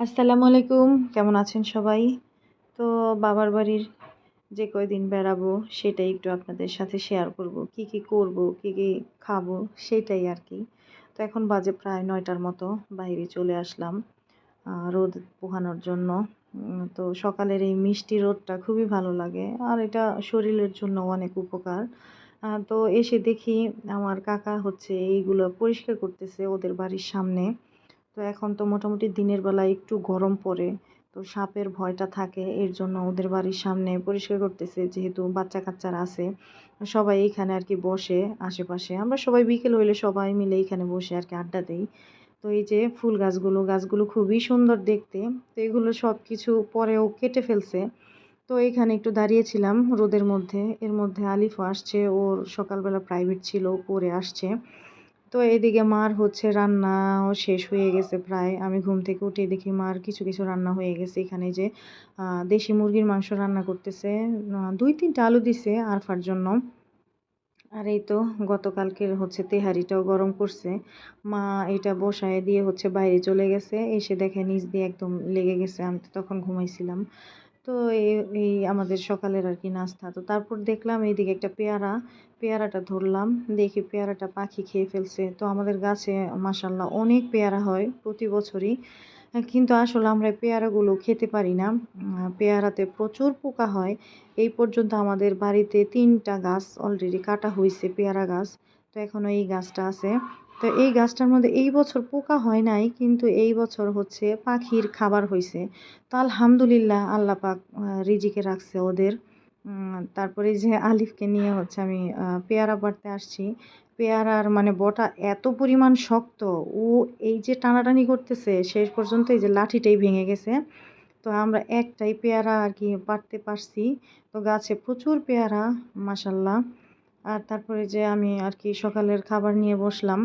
আসসালামু আলাইকুম। কেমন আছেন সবাই? তো বাবার বাড়ির যে কয়দিন বেড়াবো, সেটাই একটু আপনাদের সাথে শেয়ার করব। কি কি করব, কি কি খাব, সেটাই আর কি। তো এখন বাজে প্রায় নয়টার মতো, বাইরে চলে আসলাম রোদ পোহানোর জন্য। তো সকালের এই মিষ্টি রোদটা খুবই ভালো লাগে, আর এটা শরীরের জন্য অনেক উপকার। তো এসে দেখি আমার কাকা হচ্ছে এইগুলো পরিষ্কার করতেছে ওদের বাড়ির সামনে। তো এখন তো মোটামুটি দিনের বেলা একটু গরম পড়ে, তো সাপের ভয়টা থাকে, এর জন্য ওদের বাড়ির সামনে পরিষ্কার করতেছে যেহেতু বাচ্চা কাচ্চারা আছে। সবাই এইখানে আর কি বসে আশেপাশে। আমরা সবাই বিকেল হইলে সবাই মিলে এইখানে বসে আর কি আড্ডা দিই। তো এই যে ফুল গাছগুলো গাছগুলো খুবই সুন্দর দেখতে। তো এগুলো সব কিছু পরেও কেটে ফেলছে। তো এখানে একটু দাঁড়িয়েছিলাম রোদের মধ্যে। এর মধ্যে আলিফও আসছে, ওর সকালবেলা প্রাইভেট ছিল পড়ে আসছে। তো এদিকে মার হচ্ছে রান্নাও শেষ হয়ে গেছে প্রায়। আমি ঘুম থেকে উঠে দেখি মার কিছু কিছু রান্না হয়ে গেছে এখানে যে দেশি মুরগির মাংস রান্না করতেছে। দুই তিনটা আলু দিছে আরফার জন্য। আর এই তো গতকালকের হচ্ছে তেহারিটাও গরম করছে। মা এটা বসায় দিয়ে হচ্ছে বাইরে চলে গেছে। এসে দেখে নিচ দিয়ে একদম লেগে গেছে। আমি তো তখন ঘুমাইছিলাম। তো এই আমাদের সকালের আর কি নাস্তা। তো তারপর দেখলাম এইদিকে একটা পেয়ারা, পেয়ারাটা ধরলাম, দেখি পেয়ারাটা পাখি খেয়ে ফেলছে। তো আমাদের গাছে মাসাল্লাহ অনেক পেয়ারা হয় প্রতি বছরই। কিন্তু আসলে আমরা পেয়ারাগুলো খেতে পারি না। পেয়ারাতে প্রচুর পোকা হয়। এই পর্যন্ত আমাদের বাড়িতে তিনটা গাছ অলরেডি কাটা হয়েছে পেয়ারা গাছ। তো এখনও এই গাছটা আছে। তো এই গাছটার মধ্যে এই বছর পোকা হয় নাই, কিন্তু এই বছর হচ্ছে পাখির খাবার হয়েছে তো আলহামদুলিল্লাহ আল্লাহ পাক রিজিকে রাখছে ওদের। তারপরে যে আলিফকে নিয়ে হচ্ছে আমি পেয়ারা পাড়তে আসছি। পেয়ারার মানে বটা এত পরিমাণ শক্ত, ও এই যে টানাটানি করতেছে, শেষ পর্যন্ত এই যে লাঠিটাই ভেঙে গেছে। তো আমরা একটাই পেয়ারা আর কি পাড়তে পারছি। তো গাছে প্রচুর পেয়ারা মাসাল্লাহ আর তারপরে যে আমি আর কি সকালের খাবার নিয়ে বসলাম।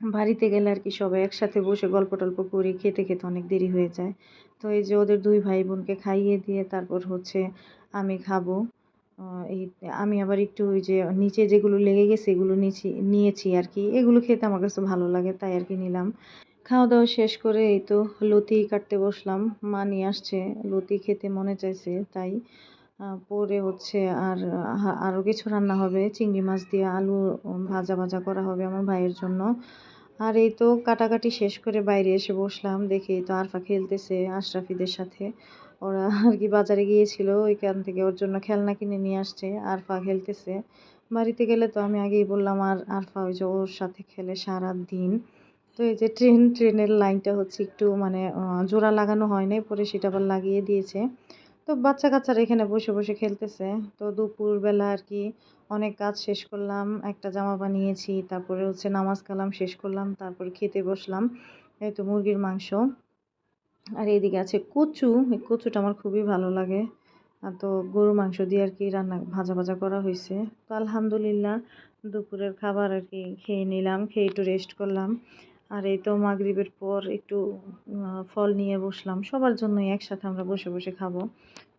বাড়িতে গেলে আর কি সবাই একসাথে বসে গল্প টল্প করি, খেতে খেতে অনেক দেরি হয়ে যায়। তো এই যে ওদের দুই ভাই বোনকে খাইয়ে দিয়ে তারপর হচ্ছে আমি খাব। এই আমি আবার একটু ওই যে নিচে যেগুলো লেগে গেছে এগুলো নিচে, নিয়েছি আর কি এগুলো খেতে আমার কাছে ভালো লাগে, তাই আর কি নিলাম। খাওয়া দাওয়া শেষ করে এই তো লতি কাটতে বসলাম। মা নিয়ে আসছে, লতি খেতে মনে চাইছে, তাই পরে হচ্ছে আর আরও কিছু রান্না হবে। চিংড়ি মাছ দিয়ে আলু ভাজা ভাজা করা হবে আমার ভাইয়ের জন্য। আর এই তো কাটাকাটি শেষ করে বাইরে এসে বসলাম। দেখি তো আরফা খেলতেছে আশরাফিদের সাথে। ওরা আর কি বাজারে গিয়েছিল, ওইখান থেকে ওর জন্য খেলনা কিনে নিয়ে আসছে। আরফা খেলতেছে। বাড়িতে গেলে তো আমি আগেই বললাম আর আরফা ওই যে ওর সাথে খেলে সারা দিন তো এই যে ট্রেন, ট্রেনের লাইনটা হচ্ছে একটু মানে জোড়া লাগানো হয় নাই, পরে সেটা আবার লাগিয়ে দিয়েছে। তো বাচ্চা কাচ্চারা এখানে বসে বসে খেলতেছে। তো দুপুরবেলা আর কি অনেক কাজ শেষ করলাম, একটা জামা বানিয়েছি, তারপরে হচ্ছে নামাজ কালাম শেষ করলাম, তারপরে খেতে বসলাম, এই তো মুরগির মাংস। আর এইদিকে আছে কচু, এই কচুটা আমার খুবই ভালো লাগে। তো গরু মাংস দিয়ে আর কি রান্না ভাজা ভাজা করা হয়েছে। তো আলহামদুলিল্লাহ দুপুরের খাবার আর কি খেয়ে নিলাম, খেয়ে একটু রেস্ট করলাম। আর এই তো মাগরিবের পর একটু ফল নিয়ে বসলাম। সবার জন্যই একসাথে আমরা বসে বসে খাব।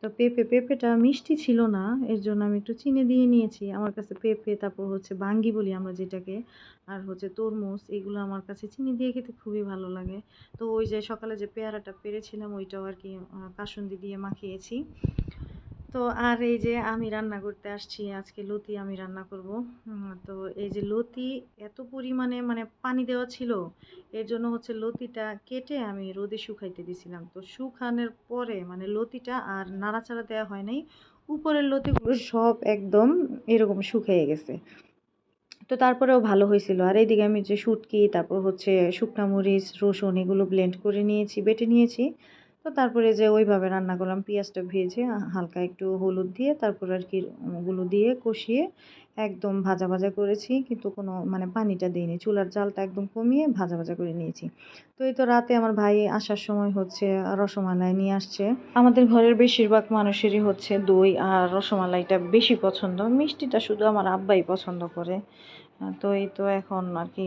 তো পেঁপে, পেঁপেটা মিষ্টি ছিল না, এর জন্য আমি একটু চিনি দিয়ে নিয়েছি। আমার কাছে পেঁপে, তারপর হচ্ছে বাঙ্গি বলি আমরা যেটাকে, আর হচ্ছে তরমুজ, এগুলো আমার কাছে চিনি দিয়ে খেতে খুবই ভালো লাগে। তো ওই যে সকালে যে পেয়ারাটা পেরেছিলাম, ওইটাও আর কি কাসুন্দি দিয়ে মাখিয়েছি। তো আর এই যে আমি রান্না করতে আসছি, আজকে লতি আমি রান্না করব। তো এই যে লতি এত পরিমাণে মানে পানি দেওয়া ছিল, এর জন্য হচ্ছে লতিটা কেটে আমি রোদে শুকাইতে দিছিলাম। তো শুকানোর পরে মানে লতিটা আর নাড়াচাড়া দেওয়া হয় নাই, উপরের লতিগুলো সব একদম এরকম শুকিয়ে গেছে। তো তারপরেও ভালো হয়েছিল। আর এইদিকে আমি যে শুটকি, তারপর হচ্ছে শুকনা মরিচ, রসুন, এগুলো ব্লেন্ড করে নিয়েছি, বেটে নিয়েছি। তো তারপরে যে ওইভাবে রান্না করলাম, পেঁয়াজটা ভেজে হালকা একটু হলুদ দিয়ে তারপর আর কি ওগুলো দিয়ে কষিয়ে একদম ভাজা ভাজা করেছি, কিন্তু কোনো মানে পানিটা দিইনি। চুলার জালটা একদম কমিয়ে ভাজা ভাজা করে নিয়েছি। তো এই তো রাতে আমার ভাই আসার সময় হচ্ছে রসমালাই নিয়ে আসছে। আমাদের ঘরের বেশিরভাগ মানুষেরই হচ্ছে দই আর রসমালাইটা বেশি পছন্দ। মিষ্টিটা শুধু আমার আব্বাই পছন্দ করে। তো এই তো এখন আর কি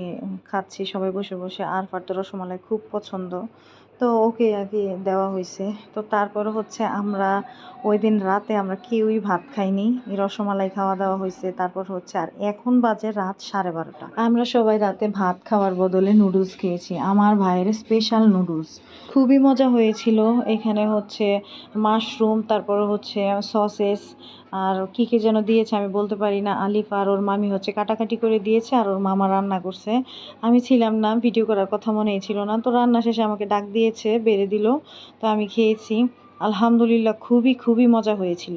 খাচ্ছি সবাই বসে বসে। আর ফার তো রসমালাই খুব পছন্দ। তো ওকে কি দেওয়া হয়েছে তো তারপরে হচ্ছে আমরা ওই দিন রাতে আমরা কেউই ভাত খাইনি। রসমালাই খাওয়া দাওয়া হয়েছে তারপর হচ্ছে আর এখন বাজে রাত সাড়ে বারোটা। আমরা সবাই রাতে ভাত খাওয়ার বদলে নুডলস খেয়েছি। আমার ভাইয়ের স্পেশাল নুডলস। খুবই মজা হয়েছিল। এখানে হচ্ছে মাশরুম তারপর হচ্ছে সসেস আর কী কী যেন দিয়েছে আমি বলতে পারি না। আলিফ আর ওর মামি হচ্ছে কাটাকাটি করে দিয়েছে আর ওর মামা রান্না করছে। আমি ছিলাম না ভিডিও করার কথা মনেই ছিল না। তো রান্না শেষে আমাকে ডাক দিয়েছে বেড়ে দিল। তো আমি খেয়েছি। আলহামদুলিল্লাহ খুবই খুবই মজা হয়েছিল।